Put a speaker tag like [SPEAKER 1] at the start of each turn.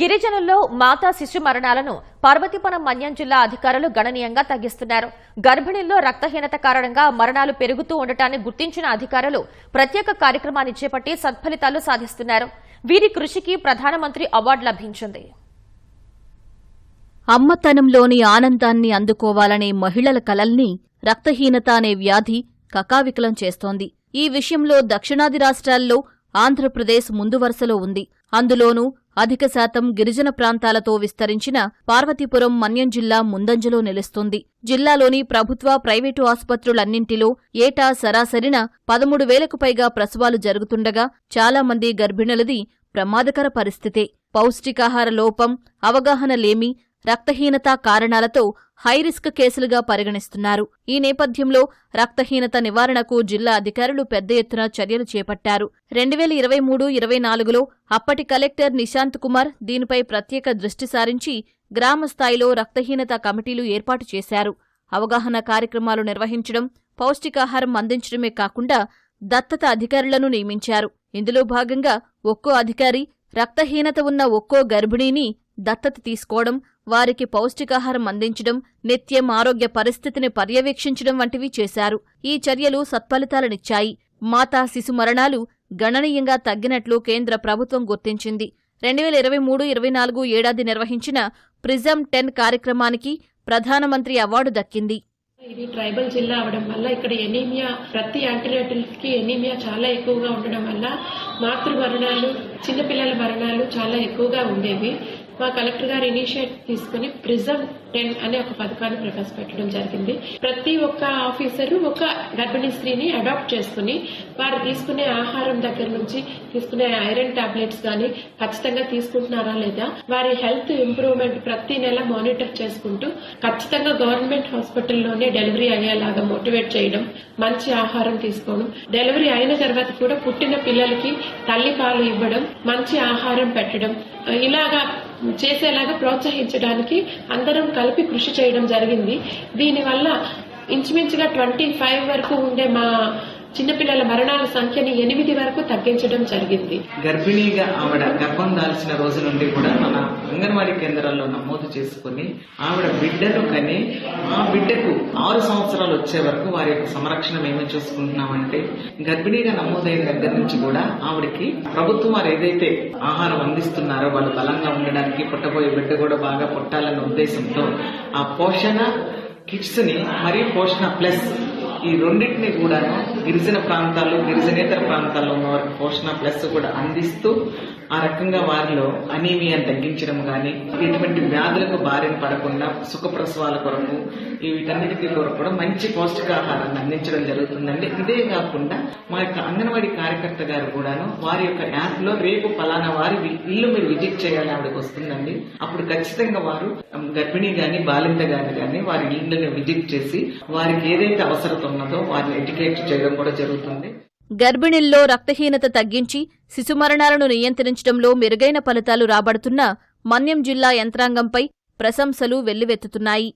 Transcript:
[SPEAKER 1] గిరిజనుల్లో మాతా శిశు మరణాలను పార్వతీపురం మన్యం జిల్లా అధికారులు గణనీయంగా తగ్గిస్తున్నారు. గర్భిణీల్లో రక్తహీనత కారణంగా మరణాలు పెరుగుతూ ఉండటాన్ని గుర్తించిన అధికారులు ప్రత్యేక కార్యక్రమాన్ని చేపట్టి సత్ఫలితాలు సాధిస్తున్నారు. వీరి కృషికి ప్రధానమంత్రి అవార్డు లభించింది.
[SPEAKER 2] అమ్మతనంలోని ఆనందాన్ని అందుకోవాలనే మహిళల కలల్ని రక్తహీనత అనే వ్యాధి కకావికలం చేస్తోంది. ఈ విషయంలో దక్షిణాది రాష్ట్రాల్లో ఆంధ్రప్రదేశ్ ముందు వరుసలో ఉంది. అందులోనూ అధిక శాతం గిరిజన ప్రాంతాలతో విస్తరించిన పార్వతీపురం మన్యం జిల్లా ముందంజలో నిలుస్తుంది. జిల్లాలోని ప్రభుత్వ ప్రైవేటు ఆసుపత్రులన్నింటిలో ఏటా సరాసరిన పదమూడు వేలకు పైగా ప్రసవాలు జరుగుతుండగా చాలామంది గర్భిణులది ప్రమాదకర పరిస్థితే. పౌష్టికాహార లోపం అవగాహన లేమి రక్తహీనత కారణాలతో హైరిస్క్ కేసులుగా పరిగణిస్తున్నారు. ఈ నేపథ్యంలో రక్తహీనత నివారణకు జిల్లా అధికారులు పెద్ద ఎత్తున చర్యలు చేపట్టారు. రెండు వేల ఇరవై మూడు ఇరవై నాలుగులో అప్పటి కలెక్టర్ నిశాంత్ కుమార్ దీనిపై ప్రత్యేక దృష్టి సారించి గ్రామ స్థాయిలో రక్తహీనత కమిటీలు ఏర్పాటు చేశారు. అవగాహన కార్యక్రమాలు నిర్వహించడం పౌష్టికాహారం అందించడమే కాకుండా దత్తత అధికారులను నియమించారు. ఇందులో భాగంగా ఒక్కో అధికారి రక్తహీనత ఉన్న ఒక్కో గర్భిణీని దత్తత తీసుకోవడం వారికి పౌష్టికాహారం అందించడం నిత్యం ఆరోగ్య పరిస్థితిని పర్యవేక్షించడం వంటివి చేశారు. ఈ చర్యలు సత్ఫలితాలనిచ్చాయి. మాతా శిశు మరణాలు గణనీయంగా తగ్గినట్లు కేంద్ర ప్రభుత్వం గుర్తించింది. రెండు వేల ఇరవై మూడు ఇరవై నాలుగు ఏడాది నిర్వహించిన ప్రిజం టెన్ కార్యక్రమానికి ప్రధానమంత్రి అవార్డు దక్కింది.
[SPEAKER 3] ఇది ట్రైబల్ జిల్లా అవడం వల్ల ఇక్కడ ఎనీమియా ప్రతి యాంటీబయాటిక్స్కి ఎనీమియా చాలా ఎక్కువగా ఉండడం వల్ల మాతృ మరణాలు చిన్నపిల్లల మరణాలు చాలా ఎక్కువగా ఉండేవి. మా కలెక్టర్ గారు ఇనిషియేట్ తీసుకుని ప్రిజం టెన్ అనే ఒక పథకాన్ని ప్రవేశపెట్టడం జరిగింది. ప్రతి ఒక్క ఆఫీసరు ఒక గర్భిణీ స్త్రీని అడాప్ట్ చేసుకుని వారు తీసుకునే ఆహారం దగ్గర నుంచి తీసుకునే ఐరన్ టాబ్లెట్స్ కానీ ఖచ్చితంగా తీసుకుంటున్నారా లేదా వారి హెల్త్ ఇంప్రూవ్మెంట్ ప్రతి నెల మానిటర్ చేసుకుంటూ ఖచ్చితంగా గవర్నమెంట్ హాస్పిటల్లోనే డెలివరీ అయ్యేలాగా మోటివేట్ చేయడం మంచి ఆహారం తీసుకోవడం డెలివరీ అయిన తర్వాత కూడా పుట్టిన పిల్లలకి తల్లి పాలు ఇవ్వడం మంచి ఆహారం పెట్టడం ఇలాగా చేసేలాగా ప్రోత్సహించడానికి అందరం కలిపి కృషి చేయడం జరిగింది. దీనివల్ల ఇంచుమించుగా ట్వంటీ ఫైవ్ వరకు ఉండే మా చిన్నపిల్లల మరణాల సంఖ్యని ఎనిమిది వరకు తగ్గించడం జరిగింది.
[SPEAKER 4] గర్భిణీగా ఆవిడ గర్భం దాల్చిన రోజు నుండి కూడా మన అంగన్వాడీ కేంద్రాల్లో నమోదు చేసుకుని ఆవిడ బిడ్డను కని ఆ బిడ్డకు ఆరు సంవత్సరాలు వచ్చే వరకు వారి యొక్క సంరక్షణ మేము చూసుకుంటున్నామంటే గర్భిణీగా నమోదైన దగ్గర నుంచి కూడా ఆవిడకి ప్రభుత్వం వారు ఏదైతే ఆహారం అందిస్తున్నారో వాళ్ళు బలంగా ఉండడానికి పుట్టబోయే బిడ్డ కూడా బాగా పుట్టాలన్న ఉద్దేశంతో ఆ పోషణ కిట్స్ని మరియు పోషణ ప్లస్ ఈ రెండింటిని కూడాను గిరిజన ప్రాంతాలు గిరిజనేతర ప్రాంతాల్లో ఉన్న వారికి పోషణ ప్లస్ కూడా అందిస్తూ ఆ రకంగా వారిలో అనీమియా తగ్గించడం కానీ ఎటువంటి వ్యాధులకు బారిన పడకుండా సుఖప్రసవాల కొరకు ఈ వీటన్నిటికీ కొరకు కూడా మంచి పౌష్టికాహారాన్ని అందించడం జరుగుతుందండి. ఇదే కాకుండా మా యొక్క అంగన్వాడీ కార్యకర్త గారు కూడాను వారి యొక్క యాప్లో రేపు ఫలానా వారి ఇల్లు మీరు విజిట్ చేయాలి ఆవిడకి వస్తుందండి. అప్పుడు ఖచ్చితంగా వారు గర్భిణి గర్భిణీ గాని బాలింత గాని గాని వారి ఇళ్ళని విజిట్ చేసి వారికి ఏదైతే అవసరం ఉన్నదో వారిని ఎడ్యుకేట్ చేయడం కూడా జరుగుతుంది.
[SPEAKER 2] గర్భిణుల్లో రక్తహీనత తగ్గించి శిశు మరణాలను నియంత్రించడంలో మెరుగైన ఫలితాలు రాబడుతున్న మన్యం జిల్లా యంత్రాంగంపై ప్రశంసలు వెల్లువెత్తుతున్నాయి.